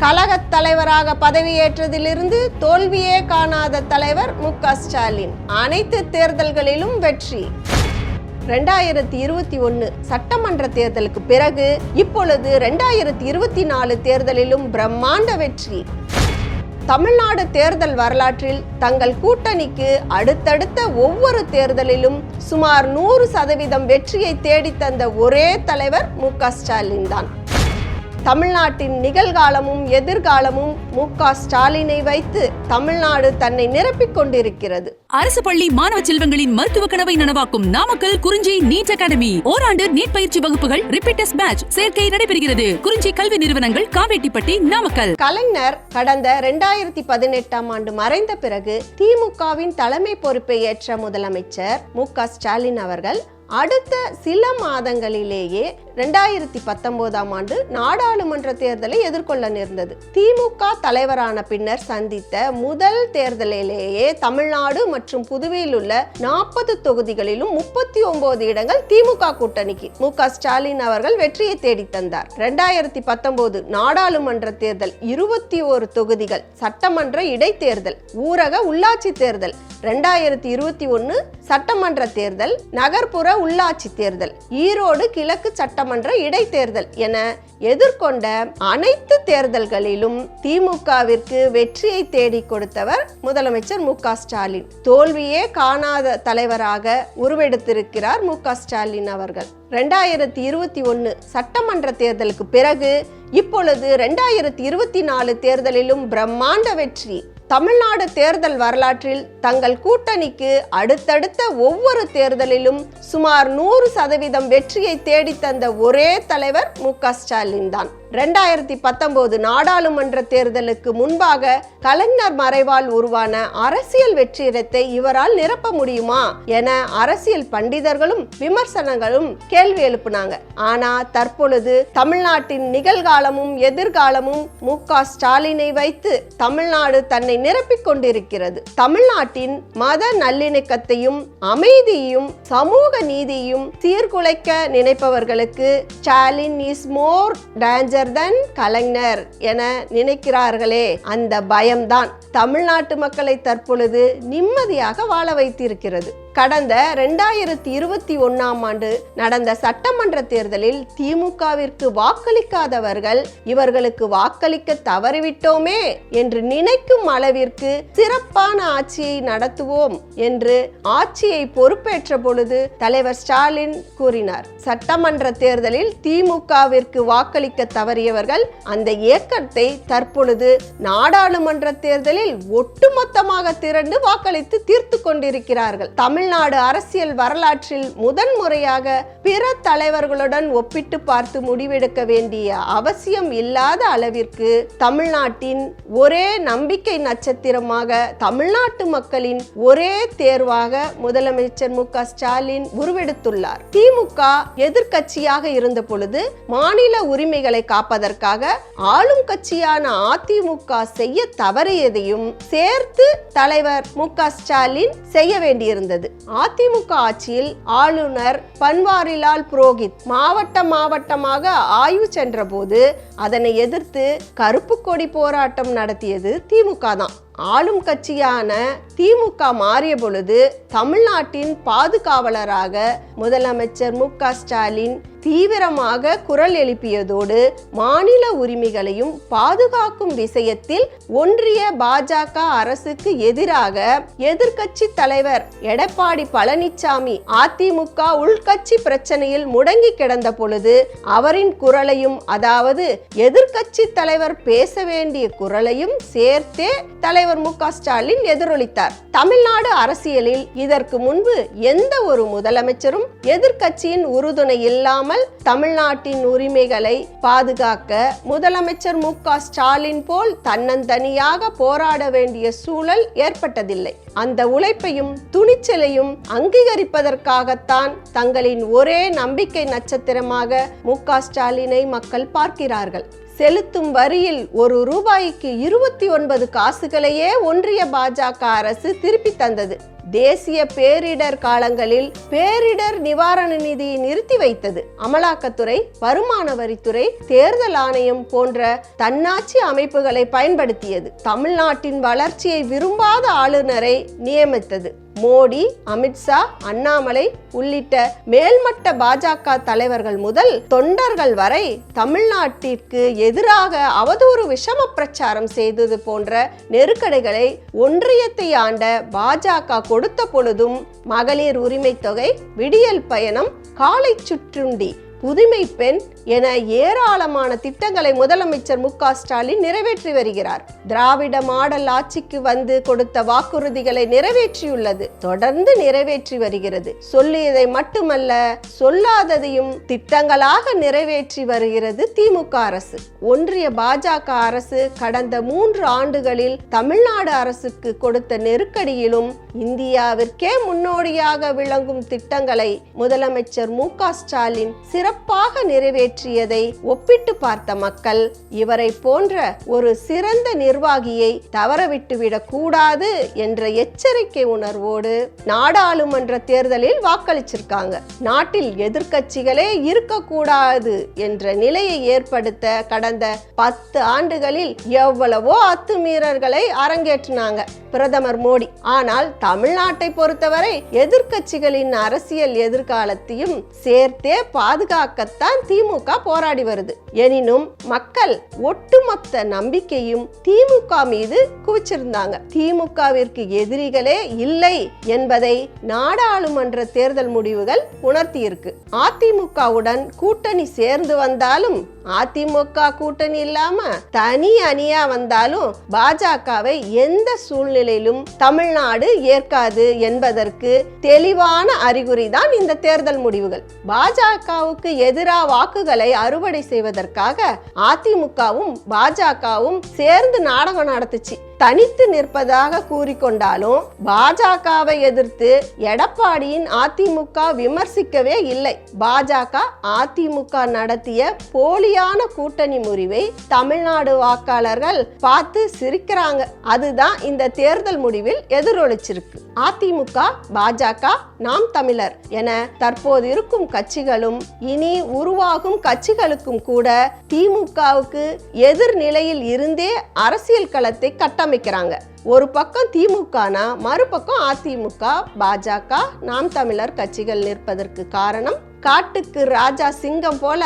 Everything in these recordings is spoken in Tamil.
கழகத் தலைவராக பதவியேற்றதிலிருந்து தோல்வியே காணாத தலைவர் மு க ஸ்டாலின். அனைத்து தேர்தல்களிலும் வெற்றி. ரெண்டாயிரத்தி இருபத்தி ஒன்று சட்டமன்ற தேர்தலுக்கு பிறகு இப்பொழுது ரெண்டாயிரத்தி இருபத்தி நாலு தேர்தலிலும் பிரம்மாண்ட வெற்றி. தமிழ்நாடு தேர்தல் வரலாற்றில் தங்கள் கூட்டணிக்கு அடுத்தடுத்த ஒவ்வொரு தேர்தலிலும் சுமார் நூறு சதவீதம் வெற்றியை தேடித்தந்த ஒரே தலைவர் மு க ஸ்டாலின் தான். தமிழ்நாட்டின் நிகழ்காலமும் எதிர்காலமும் மு க ஸ்டாலினை வைத்து தமிழ்நாடு தன்னை நிரப்பிக் கொண்டிருக்கிறது. அரசு பள்ளி மாணவ செல்வங்களின் மருத்துவ கனவை நனவாக்கும் நாமக்கல் குறிஞ்சி நீட் அகாடமி. ஓராண்டு நீட் பயிற்சி வகுப்புகள் ரிப்பீட்டர்ஸ் பேட்ச் சேர்க்கை நடைபெறுகிறது. குறிஞ்சி கல்வி நிறுவனங்கள் காவேட்டிப்பட்டி நாமக்கல். கலைஞர் கடந்த ரெண்டாயிரத்தி பதினெட்டாம் ஆண்டு மறைந்த பிறகு திமுகவின் தலைமை பொறுப்பை ஏற்ற முதலமைச்சர் மு க ஸ்டாலின் அவர்கள் அடுத்த சில மாதங்களிலேயே ரெண்டாயிரத்தி பத்தொன்பதாம் ஆண்டு நாடாளுமன்ற தேர்தலை எதிர்கொள்ள நேர்ந்தது. திமுக தலைவரான பின்னர் சந்தித்த முதல் தேர்தலிலேயே தமிழ்நாடு மற்றும் புதுவையில் உள்ள நாற்பது தொகுதிகளிலும் முப்பத்தி ஒன்பது இடங்கள் திமுக கூட்டணிக்கு. மு. க. ஸ்டாலின் அவர்கள் வெற்றியை தேடி தந்தார். ரெண்டாயிரத்தி பத்தொன்பது நாடாளுமன்ற தேர்தல் இருபத்தி ஒரு தொகுதிகள் சட்டமன்ற இடைத்தேர்தல் ஊரக உள்ளாட்சி தேர்தல் ரெண்டாயிரத்தி இருபத்தி ஒன்று சட்டமன்ற தேர்தல் நகர்ப்புற உள்ளாட்சி தேர்தல் ஈரோடு கிழக்கு சட்டமன்ற இடைத்தேர்தல் என எதிர்கொண்ட அனைத்து தேர்தல்களிலும் திமுகவிற்கு வெற்றியை தேடி கொடுத்தவர் முதலமைச்சர் மு ஸ்டாலின். தோல்வியே காணாத தலைவராக உருவெடுத்திருக்கிறார் மு ஸ்டாலின் அவர்கள். ரெண்டாயிரத்தி இருபத்தி ஒன்று சட்டமன்ற தேர்தலுக்கு பிறகு இப்பொழுது ரெண்டாயிரத்தி இருபத்தி நாலு தேர்தலிலும் பிரம்மாண்ட வெற்றி. தமிழ்நாடு தேர்தல் வரலாற்றில் தங்கள் கூட்டணிக்கு அடுத்தடுத்த ஒவ்வொரு தேர்தலிலும் சுமார் நூறு சதவீதம் வெற்றியை தேடித்தந்த ஒரே தலைவர் மு க ஸ்டாலின் தான். ரெண்டாயிரத்தி பத்தொன்பது நாடாளுமன்ற தேர்தலுக்கு முன்பாக கலைஞர் மறைவால் உருவான அரசியல் வெற்றிடத்தை இவரால் நிரப்ப முடியுமா என அரசியல் பண்டிதர்களும் விமர்சனங்களும் கேள்வி எழுப்புனாங்க. ஆனா தற்பொழுது தமிழ்நாட்டின் நிகழ்காலமும் எதிர்காலமும் மு க ஸ்டாலினை வைத்து தமிழ்நாடு தன்னை நிரப்பிக் கொண்டிருக்கிறது. தமிழ்நாட்டின் மத நல்லிணக்கத்தையும் அமைதியையும் சமூக நீதியையும் சீர்குலைக்க நினைப்பவர்களுக்கு Stalin is more danger than Kalaignar என நினைக்கிறார்களே. அந்த பயம்தான் தமிழ்நாட்டு மக்களை தற்பொழுது நிம்மதியாக வாழ வைத்திருக்கிறது. கடந்த ரெண்டாயிரத்தி இருபத்தி ஒன்னாம் ஆண்டு நடந்த சட்டமன்ற தேர்தலில் திமுகவிற்கு வாக்களிக்காதவர்கள் இவர்களுக்கு வாக்களிக்க தவறிவிட்டோமே என்று நினைக்கும் அளவிற்கு சிறப்பான ஆட்சியை நடத்துவோம் என்று ஆட்சியை பொறுப்பேற்ற பொழுது தலைவர் ஸ்டாலின் கூறினார். சட்டமன்ற தேர்தலில் திமுகவிற்கு வாக்களிக்க தவறியவர்கள் அந்த இயக்கத்தை தற்பொழுது நாடாளுமன்ற தேர்தலில் ஒட்டுமொத்தமாக திரண்டு வாக்களித்து தீர்த்து கொண்டிருக்கிறார்கள். தமிழ் தமிழ்நாடு அரசியல் வரலாற்றில் முதன்முறையாக பிற தலைவர்களுடன் ஒப்பிட்டு பார்த்து முடிவெடுக்க வேண்டிய அவசியம் இல்லாத அளவிற்கு தமிழ்நாட்டின் ஒரே நம்பிக்கை நட்சத்திரமாக தமிழ்நாட்டு மக்களின் ஒரே தேர்வாக முதலமைச்சர் மு க ஸ்டாலின் உருவெடுத்துள்ளார். திமுக எதிர்க்கட்சியாக இருந்த பொழுது மாநில உரிமைகளை காப்பதற்காக ஆளும் கட்சியான அதிமுக செய்ய தவறியதையும் சேர்த்து தலைவர் மு க ஸ்டாலின் செய்ய வேண்டியிருந்தது. அதிமுக ஆட்சியில் ஆளுநர் பன்வாரிலால் புரோஹித் மாவட்ட மாவட்டமாக ஆய்வு சென்றபோது அதனை எதிர்த்து கருப்பு கொடி போராட்டம் நடத்தியது திமுக தான். ஆளும் கட்சியான திமுக மாறிய பொழுது தமிழ்நாட்டின் பாதுகாவலராக முதலமைச்சர் மு க ஸ்டாலின் தீவிரமாக குரல் எழுப்பியதோடு மாநில உரிமைகளையும் பாதுகாக்கும் விஷயத்தில் ஒன்றிய பாஜக அரசுக்கு எதிராக எதிர்க்கட்சி தலைவர் எடப்பாடி பழனிசாமி அதிமுக உள்கட்சி பிரச்சனையில் முடங்கி கிடந்த பொழுது அவரின் குரலையும் அதாவது எதிர்க்கட்சி தலைவர் பேச வேண்டிய குரலையும் சேர்த்தே தலைவர் மு ஸ்டாலின் எதிரொலித்தார். தமிழ்நாடு அரசியலில் இதற்கு முன்பு எந்த ஒரு முதலமைச்சரும் எதிர்கட்சியின் உறுதுணை இல்லாமல் தமிழ்நாட்டின் உரிமைகளை பாதுகாக்க முதலமைச்சர் மு ஸ்டாலின் போல் தன்னந்தனியாக போராட வேண்டிய சூழல் ஏற்பட்டதில்லை. அந்த உழைப்பையும் துணிச்சலையும் அங்கீகரிப்பதற்காகத்தான் தங்களின் ஒரே நம்பிக்கை நட்சத்திரமாக மு ஸ்டாலினை மக்கள் பார்க்கிறார்கள். செலுத்தும் வரியில் ஒரு ரூபாய்க்கு இருபத்தி ஒன்பது காசுகளையே ஒன்றிய பாஜக அரசு திருப்பி தந்தது. தேசிய பேரிடர் காலங்களில் பேரிடர் நிவாரண நிதியை நிறுத்தி வைத்தது. அமலாக்கத்துறை வருமான வரித்துறை தேர்தல் ஆணையம் போன்ற தன்னாட்சி அமைப்புகளை பயன்படுத்தியது. தமிழ்நாட்டின் வளர்ச்சியை விரும்பாத ஆளுநரை நியமித்தது. மோடி அமித்ஷா அண்ணாமலை உள்ளிட்ட மேல்மட்ட பாஜக தலைவர்கள் முதல் தொண்டர்கள் வரை தமிழ்நாட்டிற்கு எதிராக அவதூறு விஷம பிரச்சாரம் செய்தது போன்ற நெருக்கடிகளை ஒன்றியத்தை ஆண்ட பாஜக கொடுத்த பொழுதும் மகளிர் உரிமை தொகை விடியல் பயணம் காலை சுற்றுண்டி புதுமை பெண் என ஏராளமான திட்டங்களை முதலமைச்சர் மு ஸ்டாலின் நிறைவேற்றி வருகிறார். திராவிட மாடல் ஆட்சிக்கு வந்து கொடுத்த வாக்குறுதிகளை நிறைவேற்றியுள்ளது. தொடர்ந்து நிறைவேற்றி வருகிறது. சொல்லியதை மட்டுமல்ல சொல்லாததையும் திட்டங்களாக நிறைவேற்றி வருகிறது திமுக அரசு. ஒன்றிய பாஜக அரசு கடந்த மூன்று ஆண்டுகளில் தமிழ்நாடு அரசுக்கு கொடுத்த நெருக்கடியிலும் இந்தியாவிற்கே முன்னோடியாக விளங்கும் திட்டங்களை முதலமைச்சர் மு ஸ்டாலின் சிறப்பு சிறப்பாக நிறைவேற்றியதை ஒப்பிட்டு பார்த்த மக்கள் இவரை போன்ற ஒரு சிறந்த நிர்வாகியை தவறவிட்டுவிடக் கூடாது என்ற எச்சரிக்கை உணர்வோடு நாடாளுமன்ற தேர்தலில் வாக்களிச்சிருக்காங்க. நாட்டில் எதிர்க்கட்சிகளே இருக்கக்கூடாது என்ற நிலையை ஏற்படுத்த கடந்த பத்து ஆண்டுகளில் எவ்வளவோ அத்துமீறல்களை அரங்கேற்றினாங்க பிரதமர் மோடி. ஆனால் தமிழ்நாட்டை பொறுத்தவரை எதிர்க்கட்சிகளின் அரசியல் எதிர்காலத்தையும் சேர்த்தே பாதுகாக்கத்தான் திமுக போராடி வருது. எனினும் மக்கள் ஒட்டுமொத்த நம்பிக்கையும் திமுக மீது குவிச்சிருந்தாங்க. திமுகவிற்கு எதிரிகளே இல்லை என்பதை நாடாளுமன்ற தேர்தல் முடிவுகள் உணர்த்தியிருக்கு. அதிமுகவுடன் கூட்டணி சேர்ந்து வந்தாலும் அதிமுக கூட்டணி இல்லாம தனி அணியா வந்தாலும் பாஜகவை எந்த சூழ்நிலையிலும் தமிழ்நாடு ஏற்காது என்பதற்கு தெளிவான அறிகுறி தான் இந்த தேர்தல் முடிவுகள். பாஜகவுக்கு எதிராக வாக்குகளை அறுவடை செய்வதற்காக அதிமுகவும் பாஜகவும் சேர்ந்து நாடகம் நடத்துச்சு. தனித்து நிற்பதாக கூறிக்கொண்டாலும் பாஜகவை எதிர்த்து எடப்பாடியின் அதிமுக விமர்சிக்கவே இல்லை. பாஜக அதிமுக நடத்திய போலியான கூட்டணி முறிவை தமிழ்நாடு வாக்காளர்கள் பார்த்து சிரிக்கிறாங்க. அதுதான் இந்த தேர்தல் முடிவில் எதிரொலிச்சிருக்கு. அதிமுக பாஜக நாம் தமிழர் என தற்போது இருக்கும் கட்சிகளும் இனி உருவாகும் கட்சிகளுக்கும் கூட திமுகவுக்கு எதிர்நிலையில் இருந்தே அரசியல் களத்தை கட்டமைக்கிறாங்க. ஒரு பக்கம் திமுகனா மறுபக்கம் அதிமுக பாஜக நாம் தமிழர் கட்சிகள் நிற்பதற்கு காரணம் காட்டுக்கு ராஜா சிங்கம் போல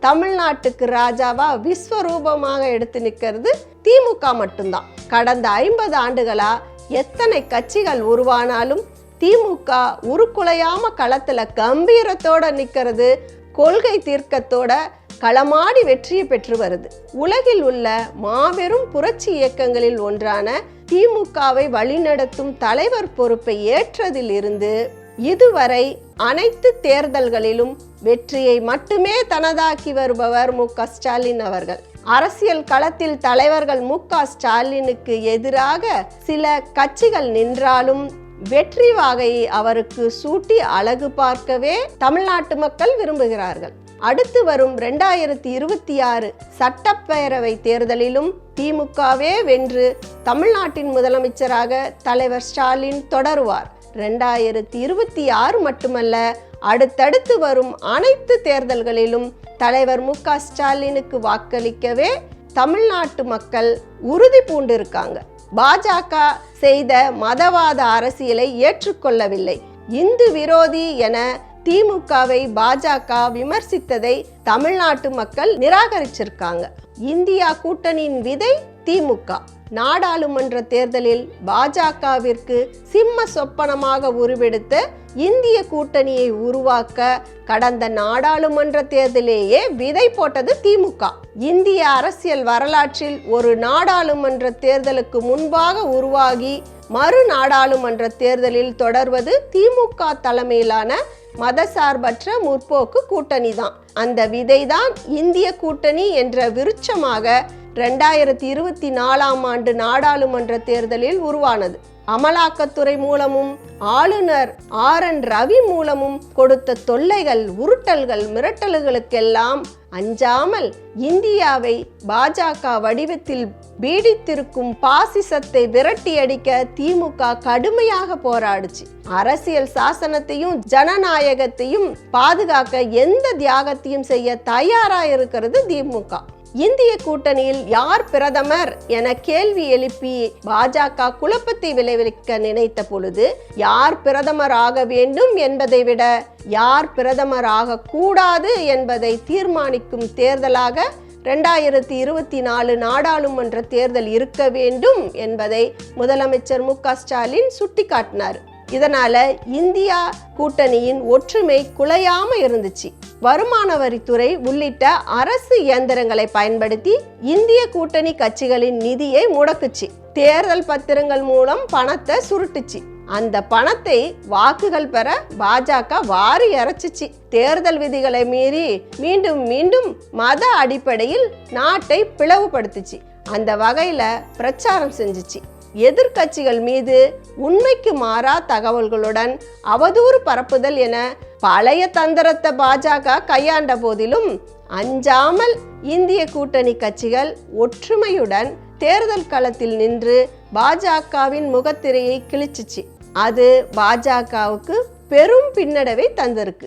தமிழ்நாட்டுக்கு ராஜாவா விஸ்வரூபமாக எடுத்து நிற்கிறது திமுக மட்டும்தான். கடந்த ஐம்பது ஆண்டுகளா எத்தனை கட்சிகள் உருவானாலும் திமுக உருக்குலையாம களத்துல கம்பீரத்தோட நிக்கிறது கொள்கை தீர்க்கத்தோட களமாடி வெற்றியை பெற்று வருது. உலகில் உள்ள மாபெரும் புரட்சி இயக்கங்களில் ஒன்றான திமுகவை வழிநடத்தும் தலைவர் பொறுப்பை ஏற்றதில் இருந்து இதுவரை அனைத்து தேர்தல்களிலும் வெற்றியை மட்டுமே தனதாக்கி வருபவர் மு க ஸ்டாலின் அவர்கள். அரசியல் களத்தில் தலைவர்கள் மு ஸ்டாலினுக்கு எதிராக சில கட்சிகள் நின்றாலும் வெற்றி வாகையை அவருக்கு சூட்டி அழகு பார்க்கவே தமிழ்நாட்டு மக்கள் விரும்புகிறார்கள். அடுத்து வரும் ரெண்டாயிரத்தி இருபத்தி ஆறு சட்டப்பேரவை தேர்தலிலும் திமுகவே வென்று தமிழ்நாட்டின் முதலமைச்சராக தலைவர் ஸ்டாலின் தொடருவார். ரெண்டாயிரத்தி இருபத்தி ஆறு மட்டுமல்ல அடுத்தடுத்து வரும் அனைத்து தேர்தல்களிலும் தலைவர் மு க ஸ்டாலினுக்கு வாக்களிக்கவே தமிழ்நாட்டு மக்கள் உறுதி பூண்டிருக்காங்க. பாஜக செய்த மதவாத அரசியலை ஏற்றுக்கொள்ளவில்லை. இந்து விரோதி என திமுகவை பாஜக விமர்சித்ததை தமிழ்நாட்டு மக்கள் நிராகரிச்சிருக்காங்க. இந்தியா கூட்டணியின் விதை திமுக நாடாளுமன்ற தேர்தலில் பாஜகவிற்கு சிம்ம சொப்பனமாக உருவெடுத்த இந்திய கூட்டணியை உருவாக்க கடந்த நாடாளுமன்ற தேர்தலேயே விதை போட்டது திமுக. இந்திய அரசியல் வரலாற்றில் ஒரு நாடாளுமன்ற தேர்தலுக்கு முன்பாக உருவாகி மறு நாடாளுமன்ற தேர்தலில் தொடர்வது திமுக தலைமையிலான மதசார்பற்ற முற்போக்கு கூட்டணி தான் அந்த விதைதான் இந்திய கூட்டணி என்ற விருட்சமாக ரெண்டாயிரத்தி இருபத்தி நாலாம் ஆண்டு நாடாளுமன்ற தேர்தலில் உருவானது. அமலாக்கத்துறை மூலமும் ஆளுநர் ஆர் என் ரவி மூலமும் கொடுத்த தொல்லைகள் உருட்டல்கள் மிரட்டல்களுக்கெல்லாம் அஞ்சாமல் இந்தியாவை பாஜக வடிவத்தில் பீடித்திருக்கும் பாசிசத்தை விரட்டியடிக்க திமுக கடுமையாக போராடுச்சு. அரசியல் சாசனத்தையும் ஜனநாயகத்தையும் பாதுகாக்க எந்த தியாகத்தையும் செய்ய தயாரா இருக்கிறது திமுக. இந்திய கூட்டணியில் யார் பிரதமர் என கேள்வி எழுப்பி பாஜக குழப்பத்தை விளைவிக்க நினைத்த பொழுது யார் பிரதமர் ஆக வேண்டும் என்பதை விட யார் பிரதமர் ஆக கூடாது என்பதை தீர்மானிக்கும் தேர்தலாக ரெண்டாயிரத்தி இருபத்தி நாலு நாடாளுமன்ற தேர்தல் இருக்க வேண்டும் என்பதை முதலமைச்சர் மு க ஸ்டாலின் சுட்டிக்காட்டினார். இதனால இந்தியா கூட்டணியின் ஒற்றுமை குலையாம இருந்துச்சு. வருமான வரித்துறை உள்ளிட்ட அரசு இயந்திரங்களை பயன்படுத்தி இந்திய கூட்டணி கட்சிகளின் நிதியை முடக்குச்சு. தேர்தல் பத்திரங்கள் மூலம் பணத்தை சுருட்டுச்சு. அந்த பணத்தை வாக்குகள் பெற பாஜக வாரி இறைச்சிச்சு. தேர்தல் விதிகளை மீறி மீண்டும் மீண்டும் மத அடிப்படையில் நாட்டை பிளவுபடுத்துச்சு. அந்த வகையில பிரச்சாரம் செஞ்சுச்சு. எதிர்க்கட்சிகள் மீது உண்மைக்கு மாறா தகவல்களுடன் அவதூறு பரப்புதல் என பழைய தந்திரத்தை பாஜக கையாண்ட போதிலும் அஞ்சாமல் இந்திய கூட்டணி கட்சிகள் ஒற்றுமையுடன் தேர்தல் களத்தில் நின்று பாஜகவின் முகத்திரையை கிழிச்சிச்சு. அது பாஜகவுக்கு பெரும் பின்னடைவை தந்திருக்கு.